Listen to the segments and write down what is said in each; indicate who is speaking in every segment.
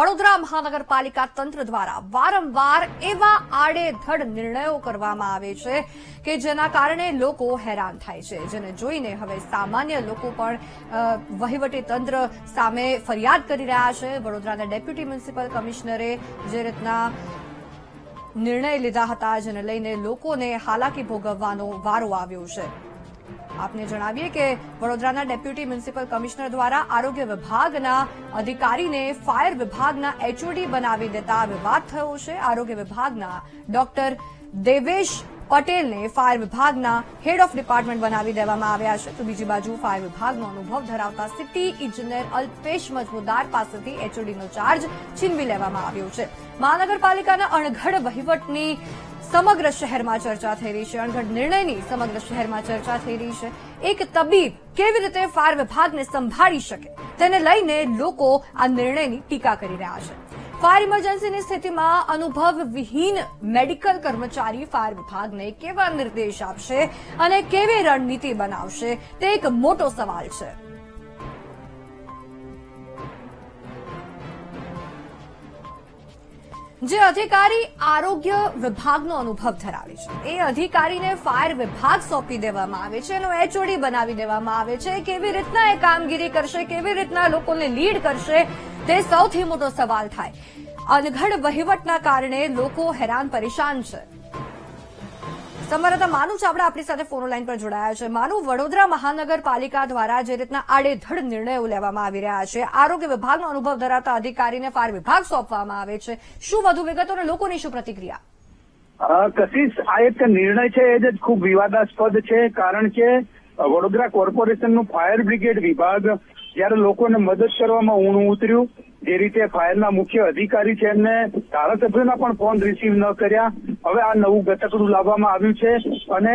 Speaker 1: વડોદરા મહાનગરપાલિકા તંત્ર દ્વારા વારંવાર એવા આડેધડ નિર્ણયો કરવામાં આવે છે કે જેના કારણે લોકો હેરાન થાય છે. જેને જોઈને હવે સામાન્ય લોકો પણ વહીવટી તંત્ર સામે ફરિયાદ કરી રહ્યા છે. વડોદરાના ડેપ્યુટી મ્યુનિસિપલ કમિશનરે જે રીતના નિર્ણય લીધા હતા, જેને લઈને લોકોને હાલાકી ભોગવવાનો વારો આવ્યો છે. આપને જણાવીએ કે વડોદરાના ડેપ્યુટી મ્યુનિસિપલ કમિશનર દ્વારા આરોગ્ય વિભાગના અધિકારીને ફાયર વિભાગના એચઓડી બનાવી દેતા વિવાદ થયો છે. આરોગ્ય વિભાગના ડોક્ટર દેવેશ પટેલને ફાયર વિભાગના હેડ ઓફ ડિપાર્ટમેન્ટ બનાવી દેવામાં આવ્યા છે. તો બીજી બાજુ ફાયર વિભાગનો અનુભવ ધરાવતા સિટી ઇજનેર અલ્પેશ મજમુદાર પાસેથી એચઓડીનો ચાર્જ છીનવી લેવામાં આવ્યો છે. મહાનગરપાલિકાના અણઘડ વહીવટની સમગ્ર શહેરમાં ચર્ચા થઈ રહી છે. અણઘડ નિર્ણયની સમગ્ર શહેરમાં ચર્ચા થઈ રહી છે. એક તબીબ કેવી રીતે ફાયર વિભાગને સંભાળી શકે? તેને લઈને લોકો આ નિર્ણયની ટીકા કરી રહ્યા છે. ફાયર ઇમરજન્સીની સ્થિતિમાં અનુભવ વિહીન મેડિકલ કર્મચારી ફાયર વિભાગને કેવા નિર્દેશ આપશે અને કેવી રણનીતિ બનાવશે તે એક મોટો સવાલ છે. જે અધિકારી આરોગ્ય વિભાગનો અનુભવ ધરાવે છે. એ અધિકારીને ફાયર વિભાગ સોંપી દેવામાં આવે છે એનો એચઓડી બનાવી દેવામાં આવે છે. કેવી રીતના એ કામગીરી કરશે, કેવી રીતના લોકોને લીડ કરશે તે સૌથી મોટો સવાલ થાય. અનઘડ વહીવટના કારણે લોકો હેરાન પરેશાન છે. સંવાદદાતા માનુ ચાવડા આપણી સાથે ફોન લાઈન પર જોડાયા છે. માનુ, વડોદરા મહાનગરપાલિકા દ્વારા જે રીતના આડેધડ નિર્ણયો લેવામાં આવી રહ્યા છે, આરોગ્ય વિભાગનો અનુભવ ધરાવતા અધિકારીને ફાયર વિભાગ સોંપવામાં આવે છે. શું વધુ વિગતો અને લોકોની શું પ્રતિક્રિયા?
Speaker 2: કશિશ આ એક નિર્ણય છે, એ જ ખૂબ વિવાદાસ્પદ છે, કારણ કે વડોદરા કોર્પોરેશનનું ફાયર બ્રિગેડ વિભાગ જ્યારે લોકોને મદદ કરવામાં ઊણું ઉતર્યું જે રીતે ફાયરના મુખ્ય અધિકારી છે એમને ધારાસભ્યોના પણ ફોન રિસીવ ન કર્યા. હવે આ નવું ગતકડું લાવવામાં આવ્યું છે અને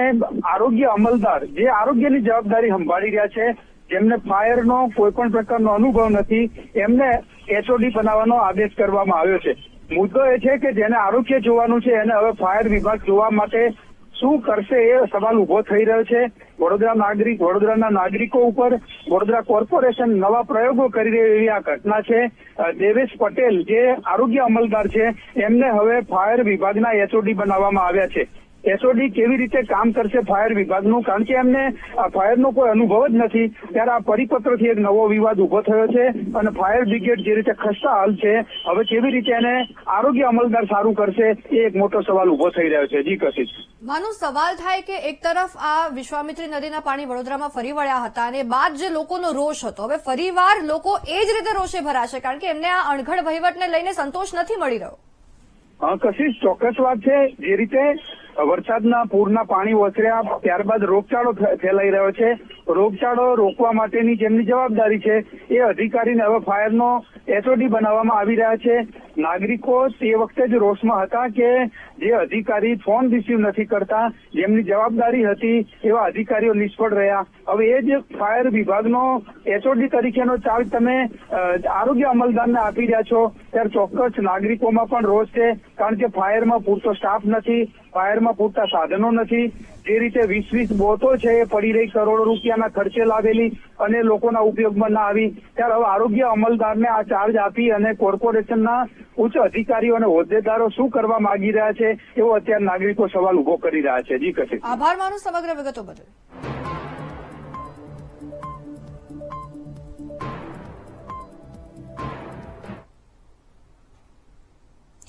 Speaker 2: આરોગ્ય અમલદાર, જે આરોગ્યની જવાબદારી સંભાળી રહ્યા છે, જેમને ફાયરનો કોઈ પણ પ્રકારનો અનુભવ નથી, એમને એચઓડી બનાવવાનો આદેશ કરવામાં આવ્યો છે. મુદ્દો એ છે કે જેને આરોગ્ય જોવાનું છે, એને હવે ફાયર વિભાગ જોવા માટે શું કરશે એ સવાલ ઊભો થઈ રહ્યો છે. વડોદરા નાગરિક, વડોદરાના નાગરિકો ઉપર વડોદરા કોર્પોરેશન નવા પ્રયોગો કરી રહી આ ઘટના છે. દેવેશ પટેલ જે આરોગ્ય અમલદાર છે, એમને હવે ફાયર વિભાગના એચઓડી બનાવવામાં આવ્યા છે. એસઓડી કેવી રીતે કામ કરશે ફાયર વિભાગનું? કારણ કે એમને ફાયરનો કોઈ અનુભવ જ નથી. ત્યારે આ પરિપત્રથી એક નવો વિવાદ ઊભો થયો છે અને ફાયર બ્રિગેડ જે રીતે ખસ્તા હાલ છે, હવે કેવી રીતે એને આરોગ્ય અમલદાર સારું કરશે, એ એક મોટો સવાલ ઊભો થઈ રહ્યો છે. જી, કશિશ.
Speaker 1: માનો, સવાલ થાય કે એક તરફ આ વિશ્વામિત્રી નદીના પાણી વડોદરામાં ફરી વળ્યા હતા અને બાદ જે લોકોનો રોષ હતો, હવે ફરીવાર લોકો એ જ રીતે રોષે ભરાશે, કારણ કે એમને આ અણઘડ વહીવટને લઈને સંતોષ નથી મળી રહ્યો.
Speaker 2: કશિશ, ચોક્કસ વાત છે. જે રીતે વરસાદના પૂરના પાણી વસર્યા ત્યારબાદ રોગચાળો ફેલાઈ રહ્યો છે. રોગચાળો રોકવા માટેની જેમની જવાબદારી છે, એ અધિકારીને હવે ફાયરનો એસઓડી બનાવવામાં આવી રહ્યા છે. નાગરિકો તે વખતે જ રોષમાં હતા કે જે અધિકારી ફોન રિસીવ નથી કરતા, જેમની જવાબદારી હતી એવા અધિકારીઓ નિષ્ફળ રહ્યા. હવે એ જ ફાયર વિભાગનો એચઓડી તરીકેનો ચાર્જ તમે આરોગ્ય અમલદારને આપી રહ્યા છો. ત્યારે ચોક્કસ નાગરિકોમાં પણ રોષ છે, કારણ કે ફાયરમાં પૂરતો સ્ટાફ નથી. ફાયરમાં પૂરતા સાધનો નથી. જે રીતે વીસ વીસ બોતો છે એ પડી રહી કરોડો રૂપિયાના ખર્ચે લાવેલી અને લોકોના ઉપયોગમાં ના આવી. ત્યારે હવે આરોગ્ય અમલદારને આ ચાર્જ આપી અને કોર્પોરેશનના ઉચ્ચ અધિકારીઓ અને હોદ્દેદારો શું કરવા માંગી રહ્યા છે એવો અત્યારે નાગરિકો સવાલ ઊભો કરી રહ્યા છે. જી કશે
Speaker 1: આભાર માનું સમગ્ર વિગતો બદલ.